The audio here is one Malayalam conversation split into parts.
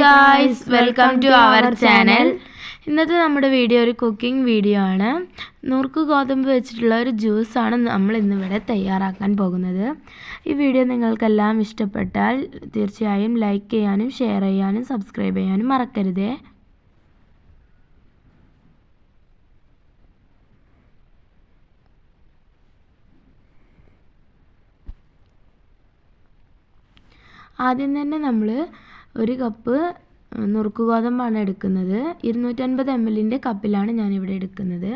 Guys welcome to our channel ഇന്നത്തെ നമ്മുടെ വീഡിയോ ഒരു കുക്കിംഗ് വീഡിയോ ആണ്. നുറുക്ക് ഗോതമ്പ് വെച്ചിട്ടുള്ള ഒരു ജ്യൂസാണ് നമ്മൾ ഇന്നിവിടെ തയ്യാറാക്കാൻ പോകുന്നത്. ഈ വീഡിയോ നിങ്ങൾക്കെല്ലാം ഇഷ്ടപ്പെട്ടാൽ തീർച്ചയായും ലൈക്ക് ചെയ്യാനും ഷെയർ ചെയ്യാനും സബ്സ്ക്രൈബ് ചെയ്യാനും മറക്കരുതേ. ആദ്യം തന്നെ നമ്മൾ ഒരു കപ്പ് നുറുക്ക് ഗോതമ്പാണ് എടുക്കുന്നത്. ഇരുന്നൂറ്റൻപത് എം എല്ലിന്റെ കപ്പിലാണ് ഞാനിവിടെ എടുക്കുന്നത്.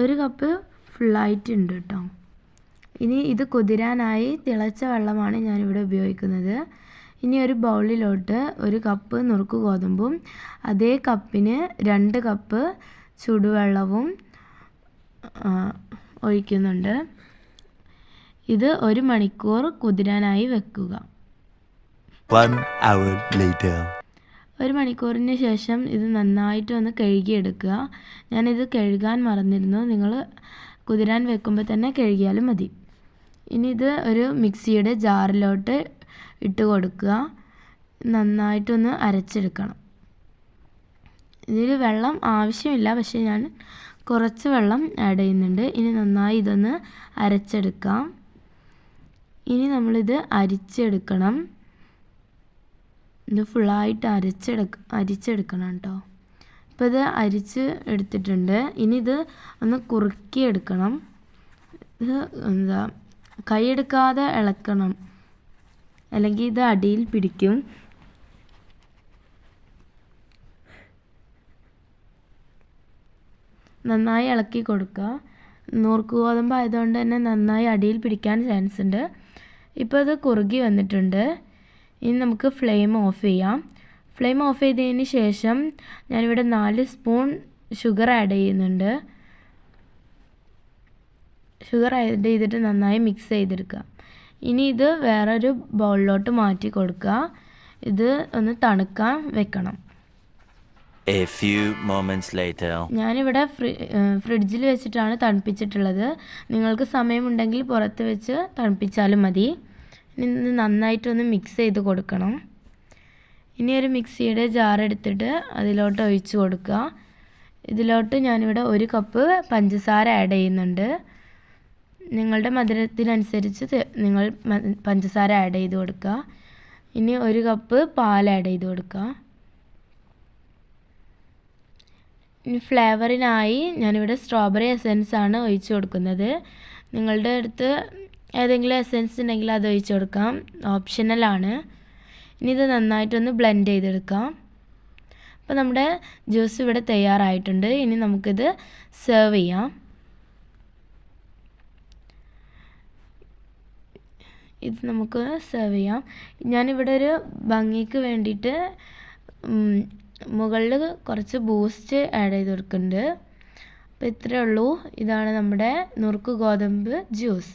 ഒരു കപ്പ് ഫുള്ളായിട്ടുണ്ട് കേട്ടോ. ഇനി ഇത് കുതിരാനായി തിളച്ച വെള്ളമാണ് ഞാനിവിടെ ഉപയോഗിക്കുന്നത്. ഇനി ഒരു ബൗളിലോട്ട് ഒരു കപ്പ് നുറുക്ക് ഗോതമ്പും അതേ കപ്പിന് രണ്ട് കപ്പ് ചുടുവെള്ളവും ഒഴിക്കുന്നുണ്ട്. ഇത് ഒരു മണിക്കൂർ കുതിരാനായി വെക്കുക. Hour later. ഒരു മണിക്കൂറിന് ശേഷം ഇത് നന്നായിട്ട് ഒന്ന് കഴുകിയെടുക്കുക. ഞാനിത് കഴുകാൻ മറന്നിരുന്നു. നിങ്ങൾ കുതിരാൻ വെക്കുമ്പോൾ തന്നെ കഴുകിയാലും മതി. ഇനി ഇത് ഒരു മിക്സിയുടെ ജാറിലോട്ട് ഇട്ട് കൊടുക്കുക. നന്നായിട്ടൊന്ന് അരച്ചെടുക്കണം. ഇതിൽ വെള്ളം ആവശ്യമില്ല. പക്ഷേ ഞാൻ കുറച്ച് വെള്ളം ആഡ് ചെയ്യുന്നുണ്ട്. ഇനി നന്നായി ഇതൊന്ന് അരച്ചെടുക്കാം. ഇനി നമ്മളിത് അരിച്ചെടുക്കണം. ഇത് ഫുള്ളായിട്ട് അരച്ചെടുക്ക അരിച്ചെടുക്കണം കേട്ടോ ഇപ്പോൾ ഇത് അരിച്ച് എടുത്തിട്ടുണ്ട്. ഇനി ഇത് ഒന്ന് കുറുക്കി എടുക്കണം ഇത് എന്താ കൈയെടുക്കാതെ ഇളക്കണം. അല്ലെങ്കിൽ ഇത് അടിയിൽ പിടിക്കും. നന്നായി ഇളക്കി കൊടുക്കുക നൂർക്ക് ഗോതമ്പ് ആയതുകൊണ്ട് തന്നെ നന്നായി അടിയിൽ പിടിക്കാൻ ചാൻസ് ഉണ്ട്. ഇപ്പോൾ ഇത് കുറുകി വന്നിട്ടുണ്ട്. ഇനി നമുക്ക് ഫ്ലെയിം ഓഫ് ചെയ്യാം. ഫ്ലെയിം ഓഫ് ചെയ്തതിന് ശേഷം ഞാനിവിടെ നാല് സ്പൂൺ ഷുഗർ ആഡ് ചെയ്യുന്നുണ്ട്. ഷുഗർ ആഡ് ചെയ്തിട്ട് നന്നായി മിക്സ് ചെയ്തെടുക്കുക ഇനി ഇത് വേറൊരു ബൗളിലോട്ട് മാറ്റി കൊടുക്കുക. ഇത് ഒന്ന് തണുക്കാൻ വെക്കണം. A few moments later. ഞാനിവിടെ ഫ്രി ഫ്രിഡ്ജിൽ വെച്ചിട്ടാണ് തണുപ്പിച്ചിട്ടുള്ളത്. നിങ്ങൾക്ക് സമയമുണ്ടെങ്കിൽ പുറത്ത് വെച്ച് തണുപ്പിച്ചാലും മതി. ഇനി ഇത് നന്നായിട്ടൊന്ന് മിക്സ് ചെയ്ത് കൊടുക്കണം. ഇനി ഒരു മിക്സിയുടെ ജാർ എടുത്തിട്ട് അതിലോട്ട് ഒഴിച്ചു കൊടുക്കുക. ഇതിലോട്ട് ഞാനിവിടെ ഒരു കപ്പ് പഞ്ചസാര ആഡ് ചെയ്യുന്നുണ്ട്. നിങ്ങളുടെ മധുരത്തിനനുസരിച്ച് നിങ്ങൾ പഞ്ചസാര ആഡ് ചെയ്ത് കൊടുക്കുക. ഇനി ഒരു കപ്പ് പാൽ ആഡ് ചെയ്ത് കൊടുക്കുക. ഇനി ഫ്ലേവറിനായി ഞാനിവിടെ സ്ട്രോബെറി എസെൻസ് ആണ് ഒഴിച്ച് കൊടുക്കുന്നത്. നിങ്ങളുടെ അടുത്ത് ഏതെങ്കിലും എസെൻസ് ഉണ്ടെങ്കിൽ അത് ഒഴിച്ച് കൊടുക്കാം. ഓപ്ഷണലാണ് ഇനി ഇത് നന്നായിട്ടൊന്ന് ബ്ലെൻഡ് ചെയ്തെടുക്കാം. അപ്പോൾ നമ്മുടെ ജ്യൂസ് ഇവിടെ തയ്യാറായിട്ടുണ്ട്. ഇനി നമുക്കിത് സെർവ് ചെയ്യാം. ഇത് നമുക്ക് സെർവ് ചെയ്യാം. ഞാനിവിടെ ഒരു ഭംഗിക്ക് വേണ്ടിയിട്ട് മുകളിൽ കുറച്ച് ബൂസ്റ്റ് ആഡ് ചെയ്ത് കൊടുക്കുന്നുണ്ട്. അപ്പോൾ ഇത്രയേ ഉള്ളൂ. ഇതാണ് നമ്മുടെ നുറുക്ക് ഗോതമ്പ് ജ്യൂസ്